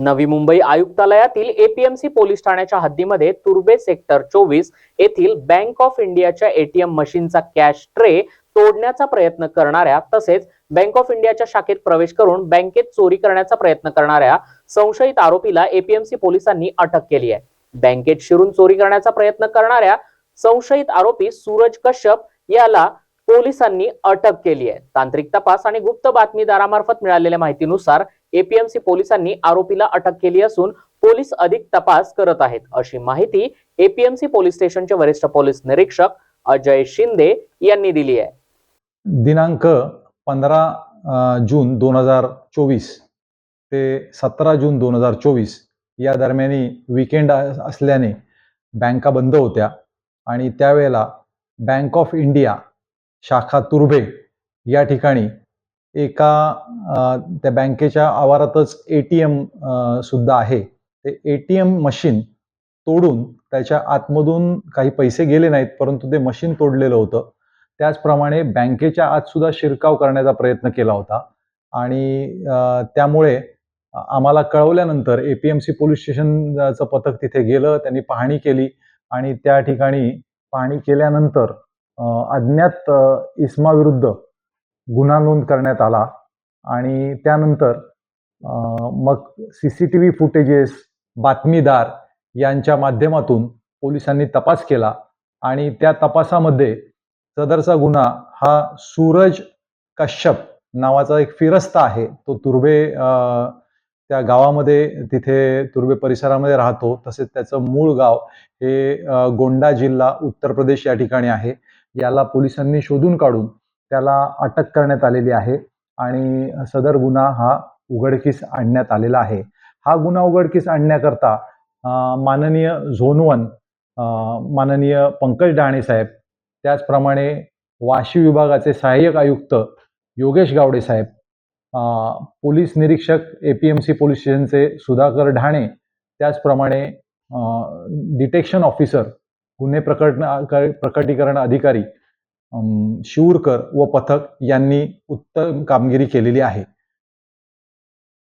Navi Mumbai आयुक्तालयातील APMC police ठाण्याच्या हद्दीमध्ये तुर्बे sector चोवीस येथील बँक ऑफ इंडियाच्या एटीएम मशीनचा कॅश ट्रे तोडण्याचा प्रयत्न करणाऱ्या तसेच बँक ऑफ इंडियाच्या शाखेत प्रवेश करून बँकेत चोरी करण्याचा प्रयत्न करणाऱ्या संशयित आरोपीला एपीएमसी पोलिसांनी अटक केली आहे. बँकेत शिरून चोरी करण्याचा प्रयत्न करणाऱ्या संशयित आरोपी सूरज कश्यप याला पोलिसांनी अटक केली आहे. तांत्रिक तपास आणि गुप्त बातमीदारामार्फत मिळालेल्या माहितीनुसार एपीएमसी पोलिसांनी आरोपीला अटक केली असून पोलीस अधिक तपास करत आहेत. अशी माहिती एपीएमसी पोलीस स्टेशनचे वरिष्ठ पोलीस निरीक्षक अजय शिंदे यांनी दिली आहे. दिनांक पंधरा जून दोन हजार चोवीस ते सतरा जून दोन हजार चोवीस या दरम्यानी विकेंड असल्याने बँका बंद होत्या आणि त्यावेळेला बँक ऑफ इंडिया शाखा तुर्भे या ठिकाणी एका त्या बँकेच्या आवारातच ए टी एम सुद्धा आहे. ते ए टी एम मशीन तोडून त्याच्या आतमधून काही पैसे गेले नाहीत परंतु ते मशीन तोडलेलं होतं. त्याचप्रमाणे बँकेच्या आत सुद्धा शिरकाव करण्याचा प्रयत्न केला होता. आणि त्यामुळे आम्हाला कळवल्यानंतर A P M C police स्टेशनचं पथक तिथे गेलं त्यांनी पाहणी केली आणि त्या ठिकाणी पाहणी केल्यानंतर अज्ञात इस्माविरुद्ध इसमाविरुद्ध गुन्हा नोंद करण्यात आला आणि त्यानंतर मग C C T V footages बातमीदार यांच्या माध्यमातून पोलिसांनी तपास केला आणि त्या तपासामध्ये सदरचा गुन्हा हा सूरज कश्यप नावाचा एक फिरस्ता आहे. तो तुर्बे त्या गावामध्ये तिथे तुर्बे परिसरामध्ये राहतो. तसेच त्याचं मूळ गाव हे गोंडा जिल्हा उत्तर प्रदेश या ठिकाणी आहे. याला पोलिसांनी शोधून काढून त्याला अटक करण्यात आलेली आहे आणि सदर गुन्हा हा उघडकीस आणण्यात आलेला आहे. हा गुन्हा उघडकीस आणण्याकरता माननीय झोन वन माननीय पंकज डहाणे साहेब त्याचप्रमाणे वाशी विभागाचे सहाय्यक आयुक्त योगेश गावडे साहेब पोलीस निरीक्षक A P M C police स्टेशनचे सुधाकर ढाणे त्याचप्रमाणे डिटेक्शन ऑफिसर गुन्हे प्रकट प्रकटीकरण अधिकारी शिवूरकर व पथक यांनी उत्तम कामगिरी केलेली आहे.